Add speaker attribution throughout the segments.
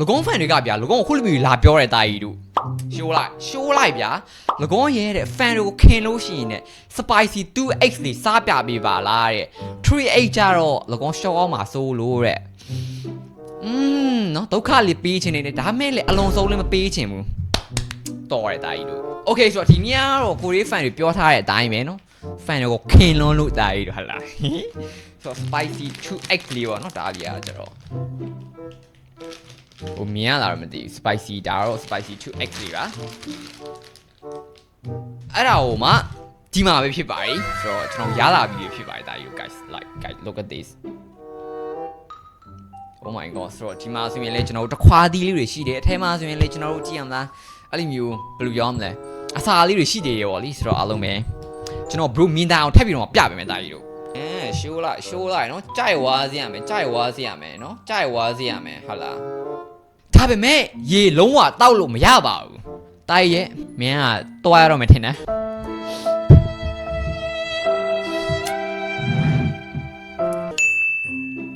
Speaker 1: လကုန်းဖန်တွေကဗျာလကုန်းကိုခုလိုမျိုးလာပြောတဲ့တာကြီးတို့ရှိုးလိုက်ရှိုးလိုက်ဗျာလကုန်းရဲ့တဲ့ fan တွေကိုခင်လို့ရှိရင်တဲ့ spicy 2x လေးစားပြပေးပါလားတဲ့ 3x ကြတော့လကုန်းရှော့အောင်မှာစိုးလို့တဲ့อืมနော်ဒုက္ခလေးပေးချင်နေတယ်ဒါမဲ့လေအလွန်ဆုံးလည်းမပေးချင်ဘူးတော်ရတဲ့တာကြီးတို့ okay ဆိုတော့ဒီညကတော့ကိုရီး fan တွေပြောထားတဲ့အတိုင်းပဲနော် fan တွေကိုခင်လွန်းလို့တာကြီးတို့ဟုတ်လားဆိုတော့ spicy 2x လေးပေါ့နော်ဒါလေးအားကြတော့ ဟိုမြင်ရတာတော့မသိဘူး spicy ဒါတော့ spicy 2x လေးပါအဲ့ဒါဟိုမှဒီမှာပဲဖြစ်ပါတယ်ဆိုတော့ကျွန်တော်ရလာပြီးဖြစ်ပါတယ်ဒါ you guys like guys look at this oh my god ဆိုတော့ဒီမှာဆိုရင်လေကျွန်တော်တို့တခွာသီးလေးတွေရှိတယ်အထဲမှာဆိုရင်လေကျွန်တော်တို့ကြည့်ရမလားအဲ့လိုမျိုးဘယ်လိုပြောမလဲအစာလေးတွေရှိတယ်ရောလीဆိုတော့အားလုံးပဲကျွန်တော် bro မြင်တာအောင်ထပ်ပြီးတော့ပြပေးမယ်ဒါကြီးတို့အဲရှိုးလိုက်ရှိုးလိုက်နော်ကြိုက်ဝါစေရမယ်ကြိုက်ဝါစေရမယ်နော်ကြိုက်ဝါစေရမယ်ဟုတ်လား ဒါပေမဲ့ရေလုံးဝတောက်လို့မရပါဘူး။တားရဲ့မင်းကတွားရတော့မယ်ထင်တယ်။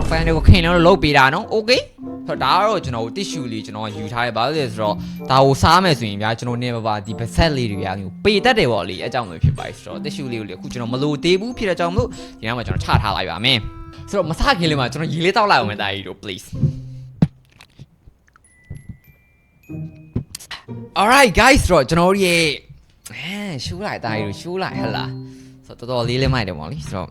Speaker 1: ဖန်တွေကိုခင်လို့လုတ်ပေးတာနော်။ Okay ။ဆိုတော့ဒါကတော့ကျွန်တော်တို့ tissue လေးကျွန်တော်ယူထားရပါလို့လဲဆိုတော့ဒါကိုစားမယ်ဆိုရင်ဗျာကျွန်တော်နေပါပါဒီ basset လေးတွေကမျိုးပေတတ်တယ်ပေါ့လေအကြောင်းမျိုးဖြစ်ပါဆိုတော့ tissue လေးကိုလေအခုကျွန်တော်မလိုသေးဘူးဖြစ်တဲ့အကြောင်းမို့ဒီနောက်မှာကျွန်တော်ချထားလိုက်ပါမယ်။ဆိုတော့မစခင်လေးမှာကျွန်တော်ရေလေးတောက်လိုက်အောင်မယ်တာကြီးတို့ please Alright guys ဆိုတော့ကျွန်တော်တို့ရဲ့အဲရှိုးလိုက်တာရီတို့ရှိုးလိုက်ဟဟလားဆိုတော့တော်တော်လေးလေးမိုက်တယ်ပေါ့လေဆိုတော့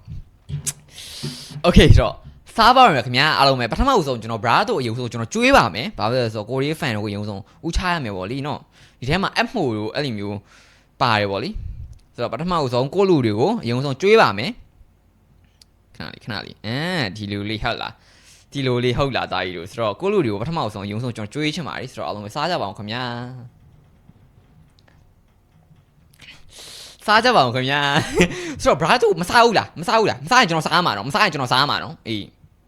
Speaker 1: Okay ဆိုတော့စားပါမယ်ခင်ဗျာအားလုံးပဲပထမဦးဆုံးကျွန်တော် bra တို့အယုံဆုံးကျွန်တော်ကျွေးပါမယ်ဘာဖြစ်လဲဆိုတော့ကိုရီး fan တို့ကိုအယုံဆုံးဦးချရမယ်ပေါ့လीနော်ဒီထဲမှာ app မို့တို့အဲ့လိုမျိုးပါတယ်ပေါ့လीဆိုတော့ပထမဦးဆုံးကိုလူတွေကိုအယုံဆုံးကျွေးပါမယ်ခဏလေးခဏလေးအဲဒီလူလေးဟုတ်လား ဒီလိုလေးဟုတ်လားတာကြီးတို့ဆိုတော့ကိုလူတွေကိုပထမဦးဆုံးအယုံဆုံးကျွန်တော်ကျွေးချင်ပါတယ်ဆိုတော့အားလုံးပဲစားကြပါအောင်ခင်ဗျာစားကြပါဦးခင်ဗျာဆိုတော့ brother မစားဘူးလားမစားဘူးလားမစားရင်ကျွန်တော်စားမှာတော့မစားရင်ကျွန်တော်စားမှာတော့အေး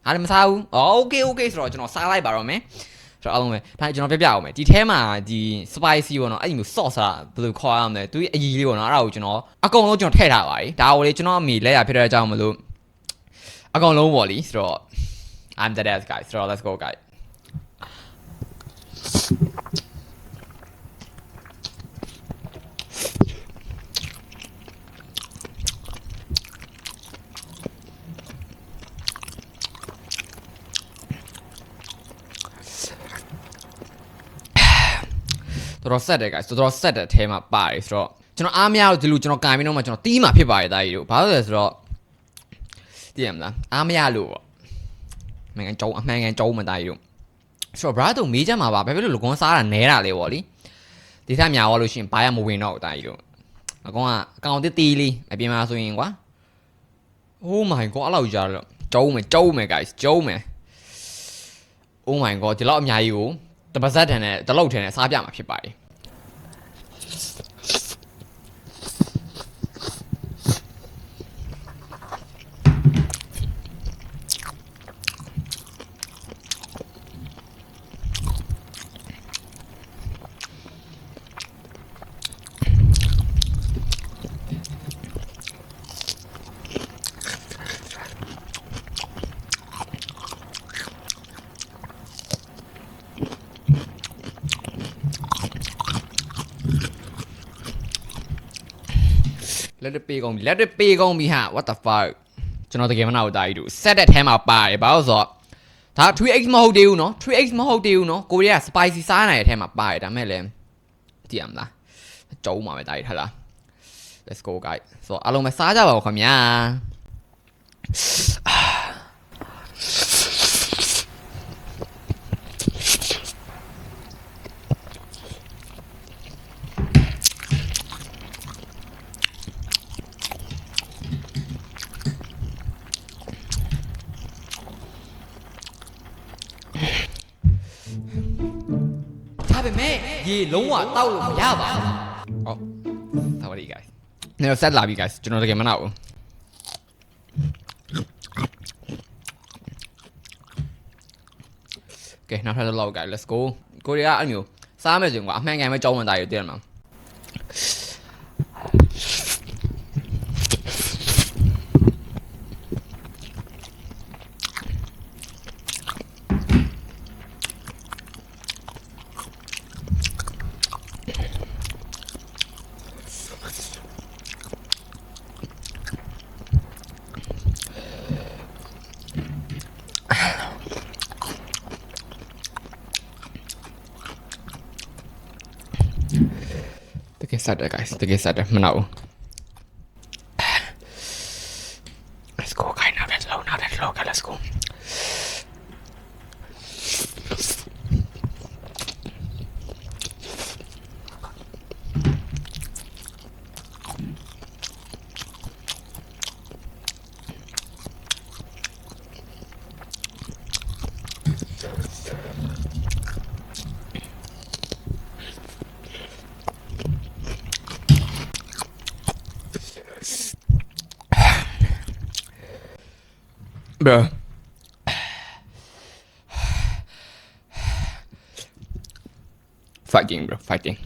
Speaker 1: ဟာလည်းမစားဘူးအော် okay okay ဆိုတော့ကျွန်တော်စားလိုက်ပါတော့မယ်ဆိုတော့အားလုံးပဲဒါကျွန်တော်ပြပြအောင်မယ်ဒီထဲမှာဒီ spicy ပေါ့နော်အဲ့ဒီမျိုး sauce ကဘယ်လိုခေါ်ရမလဲသူရဲ့အကြီးလေးပေါ့နော်အဲ့ဒါကိုကျွန်တော်အကုန်လုံးကျွန်တော်ထည့်ထားပါတယ်ဒါကိုလေကျွန်တော်အမိလက်ရဖြစ်တဲ့အကြောင်းမလို့အကုန်လုံးပေါ့လीဆိုတော့ I'm the dead guys ဆိုတော့ let's go guys တော်တော်ဆက်တယ် guys တော်တော်ဆက်တဲ့အထဲမှာပါတယ်ဆိုတော့ကျွန်တော်အားမရလို့ဒီလိုကျွန်တော်ကင်ပြီးတော့မှကျွန်တော်တီးမှာဖြစ်ပါတယ်တာကြီးတို့ဘာလို့လဲဆိုတော့သိရမလားအားမရလို့ပေါ့အ မှန်ကန်ကြုံအမှန်ကန်ကြုံမတာကြီးတို့ဆိုတော့ brother တို့မေးကြမှာပါဘာဖြစ်လို့လကွန်စားတာနဲတာလဲပေါ့လीဒီထက်များသွားလို့ရှိရင်ဘာရမဝင်တော့ဘူးတာကြီးတို့အကောင်ကအကောင်တစ်တီးလေးအပြင်မှာဆိုရင်ကွာ Oh my god အဲ့လောက်ကြာတော့ကျုံးမယ်ကျုံးမယ် guys ကျုံးမယ် Oh my god ဒီလောက်အများကြီးကိုတပတ်ဆက်တန်နဲ့တလောက်ထန်နဲ့စားပြမှာဖြစ်ပါတယ် လက်တပေးကုန်ပြီလက်တပေးကုန်ပြီဟာ what the fuck ကျွန်တော်တကယ်မနာဘူးတာကြီးတို့ set တဲ့ထဲမှာပါတယ်ဘာလို့ဆိုတော့ဒါ 3x မဟုတ်သေးဘူးနော် 3x မဟုတ်သေးဘူးနော်ကိုရီးယား spicy စားနိုင်တဲ့ထဲမှာပါတယ်ဒါမဲ့လည်းကြည့်ရမလားကြုံပါမယ်တာကြီးထလား let's go guys ဆိုတော့အားလုံးပဲစားကြပါဦးခင်ဗျာ လုံးဝတောက်လို့မရပါဘူး။ဟုတ်။ဒါပါလေ guys ။နေတော့ဆက်လာပြီ guys ကျွန်တော်တကယ်မနာဘူး။ Okay နောက်ထပ်တစ်လောက် guys let's go ကိုရီးယားအဲ့မျိုးစားမယ်ဆိုရင်ကွာအမှန်ကန်ပဲကြောင်းမှန်တာရတည်ရမှာ ယ်ဆက်တယ် guys တကယ်ဆက်တယ်မနာဘူး Let's go guys now that's low now that's low guys let's go ဘယ် fighting bro fighting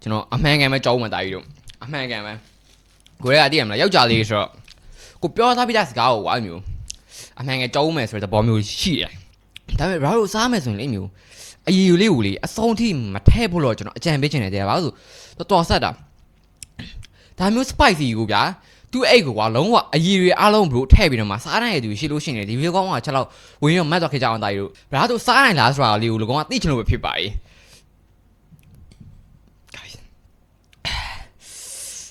Speaker 1: ကျွန်တော်အမှန်ကန်ပဲကြောင်းမှတာကြီးတို့အမှန်ကန်ပဲကိုရဲကတည်ရမလားယောက်ျားလေးဆိုတော့ကိုပြောသားပြတဲ့စကားကိုဝါမျိုးအမှန်ကန်ကြောင်းမယ်ဆိုတဲ့သဘောမျိုးရှိတယ်ဒါပေမဲ့ဘာလို့စားမယ်ဆိုရင်လေမျိုးအရီယူလေးကိုလေအဆုံးထိမထဲဖို့တော့ကျွန်တော်အကြံပေးချင်တယ်တဲ့ဘာလို့ဆိုတော့တော်ဆက်တာဒါမျိုး spicy ကိုဗျာ သူ့အိတ်ကိုကွာလုံးဝအရီတွေအားလုံးဘလို့ထည့်ပြီးတော့မှစားနိုင်ရသူရှိလို့ရှိနေတယ်ဒီဗီဒီယိုကောင်းကချက်လောက်ဝင်ရောမတ်တော့ခေကြအောင်တာကြီးတို့ဘာလို့စားနိုင်လားဆိုတာလေးကိုလောကောင်ကသိချင်လို့ပဲဖြစ်ပါ යි guys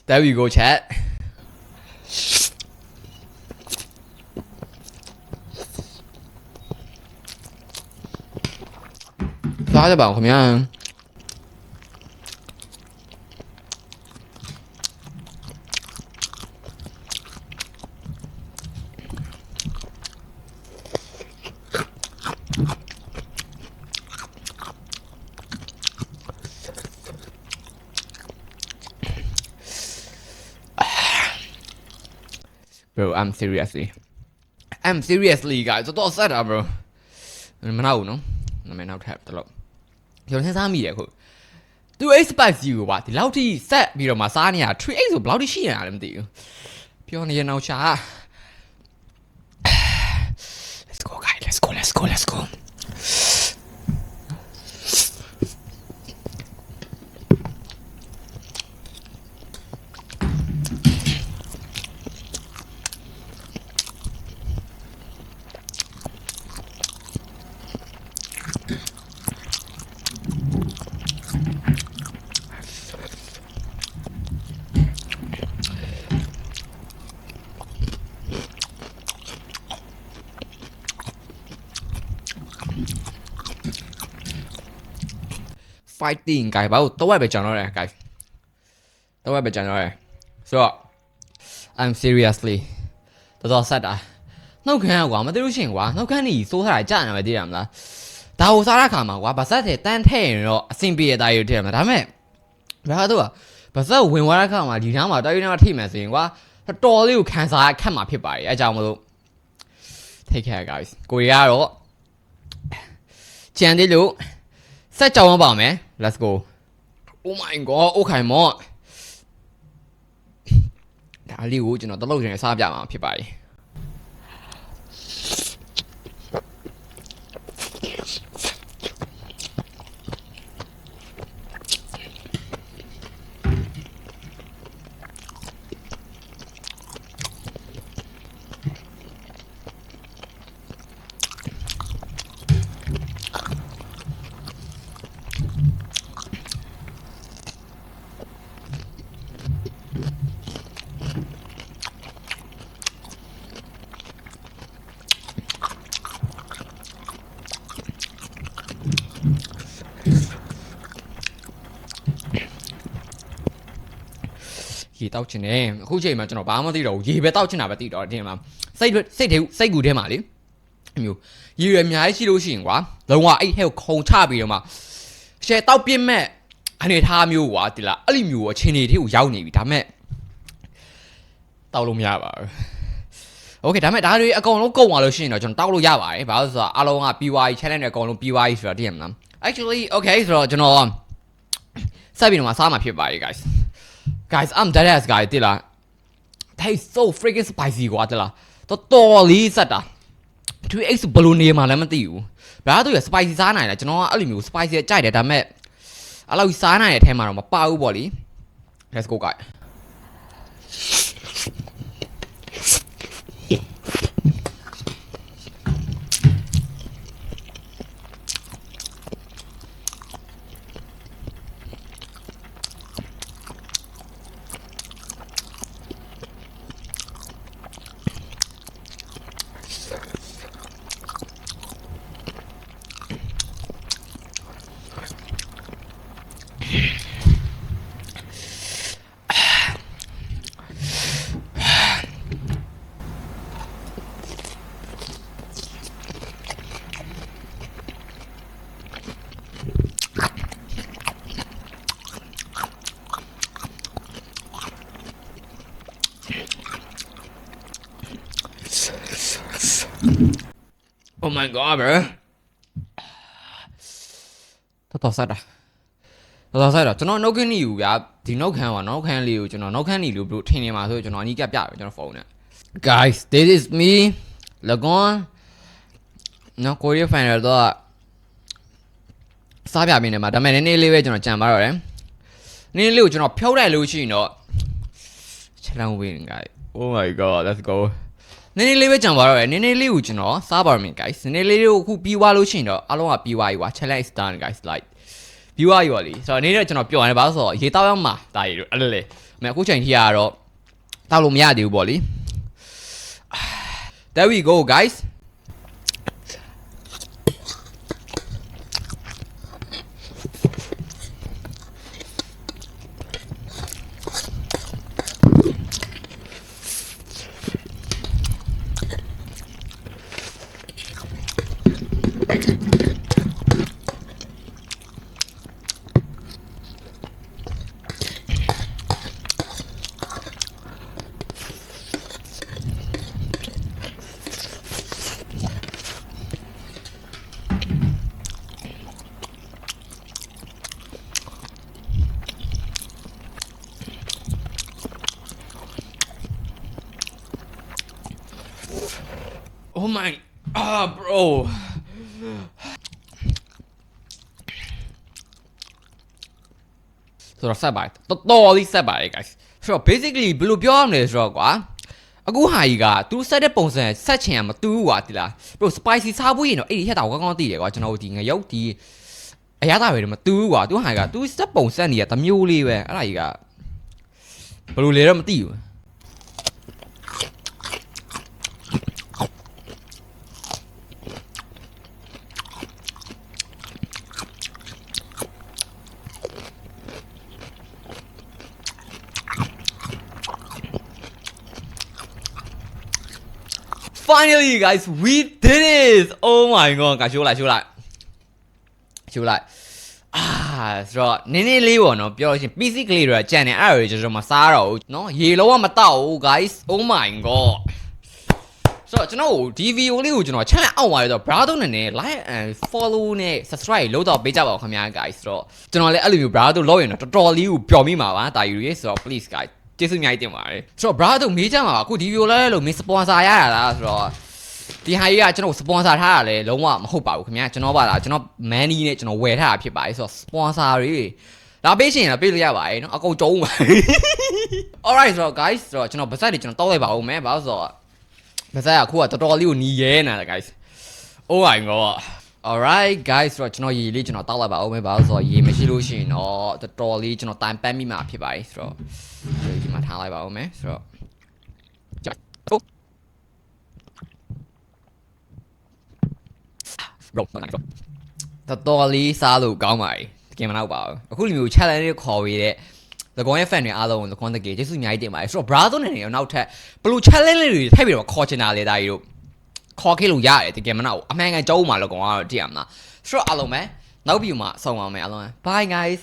Speaker 1: there we go chat စားကြပါဦးခင်ဗျာ bro I'm seriously I'm seriously guys တော်တော်ဆက်တာ bro မနောက်ဘူးနော်နာမည်နောက်ထပ်တလို့ကျွန်တော်စဉ်းစားမိရခုသူ8 spice ကိုပါဒီလောက်ထိဆက်ပြီးတော့မှစားနေရ tree 8ဆိုဘယ်လောက်ထိရှိရလဲမသိဘူးပြောနေရနောက်ချာ Let's go guys let's go let's go let's go Fighting guys ဘာလို့တော့ပဲကြံတော့တယ် guys တော့ပဲကြံတော့တယ်ဆိုတော့ I'm seriously တော်တော်ဆက်တာနှုတ်ခမ်းကွာမသိလို့ရှိရင်ကွာနှုတ်ခမ်းနေစိုးထားတာကြာနေမှာသိရမလားဒါကိုစားတဲ့ခါမှာကွာဗဆက်တဲ့တန်းထဲ့ရင်တော့အဆင်ပြေတဲ့တာရီထည့်ရမှာဒါပေမဲ့ဘာလို့ကဗဆက်ဝင်သွားတဲ့ခါမှာဒီနားမှာတာရီနားထိမယ်ဆိုရင်ကွာတော်လေးကိုခံစားခက်မှာဖြစ်ပါတယ်အဲကြောင့်မလို့ take care guys ကိုရီကတော့ကြံသေးလို့ ဆက်ကြောင်းပါမယ် let's go oh my god အိုခိုင်မော့ဒါလေးကိုကျွန်တော်တလုံးချင်းစားပြမှာဖြစ်ပါတယ် တောက်ချင်တယ်အခုချိန်မှာကျွန်တော်ဘာမှမသိတော့ဘူးရေပဲတောက်ချင်တာပဲသိတော့တယ်မှာစိတ်စိတ်ထဲစိတ်ကူထဲမှာလေအမျိုးရေရအများကြီးရှိလို့ရှိရင်ကွာလုံးဝအဲ့ဟဲကိုခုံချပြီးတော့မှရှယ်တောက်ပြစ်မဲ့အနေထားမျိုးကွာဒီလားအဲ့လိုမျိုးအချင်းတွေထဲကိုရောက်နေပြီဒါမဲ့တောက်လို့မရပါဘူးโอเคဒါမဲ့ဒါတွေအကုန်လုံးကုန်သွားလို့ရှိရင်တော့ကျွန်တော်တောက်လို့ရပါတယ်ဘာလို့လဲဆိုတော့အားလုံးက PY challenge တွေအကုန်လုံး PY ဆိုတော့သိရမလား actually okay ဆိုတော့ကျွန်တော်ဆက်ပြီးတော့မှစားမှာဖြစ်ပါတယ် guys guys I'm dead ass guy တိလား that is so freaking spicy ကွာတိလားတော်တော်လေးစက်တာ 2x ဘယ်လိုနေမှာလည်းမသိဘူးဘာလို့ရ spicy စားနိုင်လဲကျွန်တော်ကအဲ့လိုမျိုး spicy ကြိုက်တယ်ဒါပေမဲ့အဲ့လိုစားနိုင်တဲ့အထဲမှာတော့မပါဘူးပေါ့လी let's go guys my god bro တော်တော်ဆက်တာတော်တော်ဆက်တာကျွန်တော်နှုတ်ခင်းနေယူဗျာဒီနှုတ်ခမ်းပါနှုတ်ခမ်းလေးကိုကျွန်တော်နှုတ်ခမ်းနေလို့ဘလို့ထင်နေမှာဆိုကျွန်တော်အနီးကပ်ပြတယ်ကျွန်တော်ဖုန်းနဲ့ guys this is me lagon နော်ကိုရီးယား final တော့စားပြမင်းနေမှာဒါပေမဲ့နည်းနည်းလေးပဲကျွန်တော်ကြံပါတော့တယ်နည်းနည်းလေးကိုကျွန်တော်ဖြုတ်လိုက်လို့ရှိရင်တော့ challenge win guys oh my god let's go နည်းနည်းလေးပဲကြံပါတော့တယ်နည်းနည်းလေးကိုကျွန်တော်စားပါမယ် guys နည်းနည်းလေးကိုအခုပြီးသွားလို့ရှိရင်တော့အားလုံးကပြီးသွားပြီကွာ challenge is done guys like ပြီးသွားပြီပါလीဆိုတော့နေ့တော့ကျွန်တော်ပြောရတယ်ဘာလို့ဆိုတော့ရေတောက်ရောက်မှာတာရီတို့အဲ့လိုလေအမေအခုချိန်ထိကတော့တောက်လို့မရသေးဘူးပေါ့လी There we go guys Oh my ah bro ဆိုတော့ဆက်ပါတယ်တော်တော်လေးဆက်ပါတယ် guys ဆိုတော့ basically ဘယ်လိုပြောရမလဲဆိုတော့ကွာအခုဟာကြီးကသူဆက်တဲ့ပုံစံဆက်ချင်ရမတူဘူးကွာဒီလား bro spicy စားဖို့ရင်တော့အဲ့ဒီဟက်တာကောင်းကောင်းသိတယ်ကွာကျွန်တော်တို့ဒီငရုတ်ဒီအရသာပဲမတူဘူးကွာသူဟာကြီးကသူဆက်ပုံဆက်နေရတမျိုးလေးပဲအဲ့ဒါကြီးကဘယ်လိုလဲတော့မသိဘူး Finally guys we did it Oh my god ကရှိုးလိုက်ရှိုးလိုက်ရှိုးလိုက်အာဆိုတော့နည်းနည်းလေးပေါ့နော်ပြောလို့ရှိရင် PC ကလေးတွေကကြံနေအဲ့ဒါတွေကျွန်တော်မစားတော့ဘူးနော်ရေလုံးဝမတောက်ဘူး guys Oh my god ဆိုတော့ကျွန်တော်ဒီ video လေးကိုကျွန်တော် channel အောက်ပါရတော့ brother နဲ့ like and follow နဲ့ subscribe လုပ်တော့ပေးကြပါဦးခင်ဗျာ guys ဆိုတော့ကျွန်တော်လည်းအဲ့လိုမျိုး brother လုပ်ရင်တော့တော်တော်လေးကိုပျော်မိမှာပါတာယူရေးဆိုတော့ please guys ကျေးဇူးအများကြီးတင်ပါတယ်ဆိုတော့ brother မေးကြမှာပါအခုဒီ video လဲလို့မင်း sponsor ရရတာဆိုတော့ဒီဟာကြီးကကျွန်တော် sponsor ထားတာလဲလုံးဝမဟုတ်ပါဘူးခင်ဗျာကျွန်တော်ပါလားကျွန်တော် money နဲ့ကျွန်တော်ဝယ်ထားတာဖြစ်ပါတယ်ဆိုတော့ sponsor တွေလာပေးရှင်လာပေးလို့ရပါတယ်เนาะအကုန်ကျုံးပါ alright ဆိုတော့ guys ဆိုတော့ကျွန်တော်ဗစက်တွေကျွန်တော်တောက်လိုက်ပါဦးမယ်ဘာလို့ဆိုတော့ဗစက်ကအခုကတော်တော်လေးကိုနီးရဲနေတာ guys oh my god alright guys ဆိုတော့ကျွန်တော်ရေလေးကျွန်တော်တောက်လိုက်ပါဦးမယ်ဘာလို့ဆိုတော့ရေမရှိလို့ရှိရင်တော့တော်တော်လေးကျွန်တော်တိုင်ပန်းမိမှာဖြစ်ပါတယ်ဆိုတော့ဒီမှာထားလိုက်ပါဦးမယ်ဆိုတော့ကြောက်ဟုတ်ရောမနိုင်တော့တော်တော်လေးစားလို့ကောင်းပါပြီတကယ်မနောက်ပါဘူးအခုလိုမျိုး challenge တွေခေါ်ပြီးတဲ့လကွန်ရဲ့ fan တွေအားလုံးကိုလကွန်တကယ်ကျေးဇူးအများကြီးတင်ပါတယ်ဆိုတော့ brother နဲ့နေရောနောက်ထပ်ဘယ်လို challenge လေးတွေထည့်ပြီးတော့ခေါ်ချင်တာလဲဒါကြီးတို့ ခေါ်ခဲ့လို့ရတယ်တကယ်မနာဘူးအမှန်ကန်ကြောက်မှလောကောင်ကတော့တည်ရမလားဆိုတော့အားလုံးပဲနောက်ပြီးမှဆောင်းပါမယ်အားလုံးပဲ bye guys